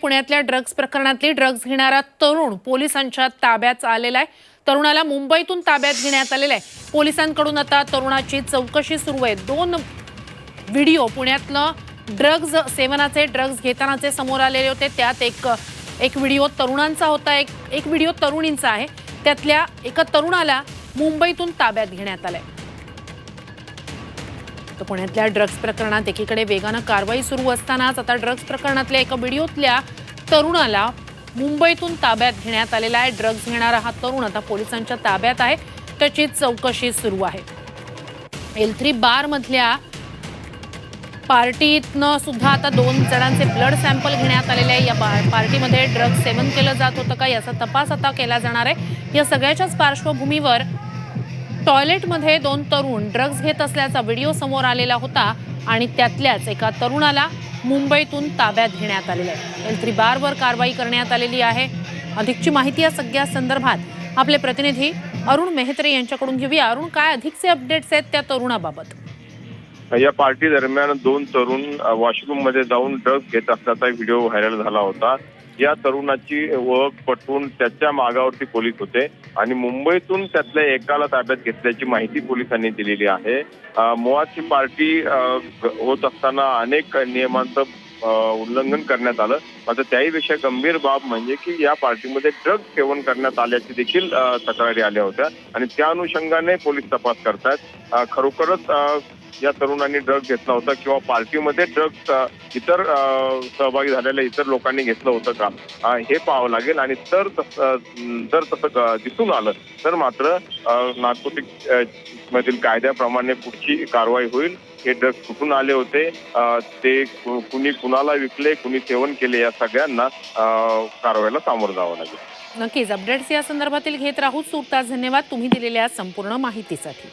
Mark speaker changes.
Speaker 1: पुण्यातल्या ड्रग्ज प्रकरणातली ड्रग्ज घेणारा तरुण पोलिसांच्या ताब्यात आलेला आहे. तरुणाला मुंबईतून ताब्यात घेण्यात आलेला आहे. पोलिसांकडून आता तरुणाची चौकशी सुरू आहे. दोन व्हिडिओ पुण्यातलं ड्रग्ज सेवनाचे ड्रग्ज घेतानाचे समोर आलेले होते. त्यात एक एक व्हिडिओ तरुणांचा होता एक एक व्हिडिओ तरुणींचा आहे. त्यातल्या एका तरुणाला मुंबईतून ताब्यात घेण्यात आलं आहे तर पुण्यातल्या ड्रग्ज प्रकरणात एकीकडे वेगानं कारवाई सुरू असतानाच आता ड्रग्ज प्रकरणातल्या एका व्हिडिओतल्या तरुणाला मुंबईतून ताब्यात घेण्यात आलेला आहे. ड्रग्ज घेणारा हा तरुण आता पोलिसांच्या ताब्यात आहे. त्याची चौकशी सुरू आहे. एल थ्री बारमधल्या पार्टीतनं सुद्धा आता दोन जणांचे ब्लड सॅम्पल घेण्यात आलेले आहे. या पार्टीमध्ये ड्रग्ज सेवन केलं जात होतं का याचा तपास आता केला जाणार आहे. या सगळ्याच्याच पार्श्वभूमीवर टॉयलेटमध्ये दोन तरुण ड्रग्ज घेत असल्याचा व्हिडिओ समोर आलेला होता आणि त्यातल्याच एका तरुणाला मुंबईतून ताब्यात घेण्यात आलेलं आहे. एल थ्री बारवर कारवाई करण्यात आलेली आहे. अधिकची माहिती या सगळ्या संदर्भात आपले प्रतिनिधी अरुण मेहत्रे यांच्याकडून घेऊया. अरुण काय अधिकचे अपडेट्स आहेत त्या तरुणाबाबत?
Speaker 2: या पार्टी दरम्यान दोन तरुण वॉशरूममध्ये जाऊन ड्रग्ज घेत असल्याचा व्हिडिओ व्हायरल झाला होता. या तरुणाची ओळख पटवून त्याच्या मागावरती पोलीस होते. आणि मुंबईतून त्यातल्या एकाला ताब्यात घेतल्याची माहिती पोलिसांनी दिलेली आहे. मुळाची पार्टी होत असताना अनेक नियमांचं उल्लंघन करण्यात आलं. मात्र विषयी गंभीर बाब म्हणजे की या पार्टीमध्ये ड्रग सेवन करण्यात आल्याची देखील तक्रारी आल्या होत्या. आणि त्या अनुषंगाने पोलीस तपास करतायत. खरोखरच या तरुणांनी ड्रग घेतला होता किंवा पार्टीमध्ये ड्रग इतर सहभागी झालेल्या इतर लोकांनी घेतलं होतं का? हे पाहावं लागेल आणि तर तसं जर तसं दिसून आलं तर मात्र नागपूर मधील कायद्याप्रमाणे पुढची कारवाई होईल. हे ड्रग कुठून आले होते? ते कुणी कुणाला विकले कुणी सेवन केले या सगळ्यांना कारवाईला सामोरं जावं लागेल.
Speaker 1: नक्कीच. अपडेट्स या संदर्भातील घेत राहू. तूर्तास धन्यवाद. तुम्ही दिलेल्या संपूर्ण माहितीसाठी.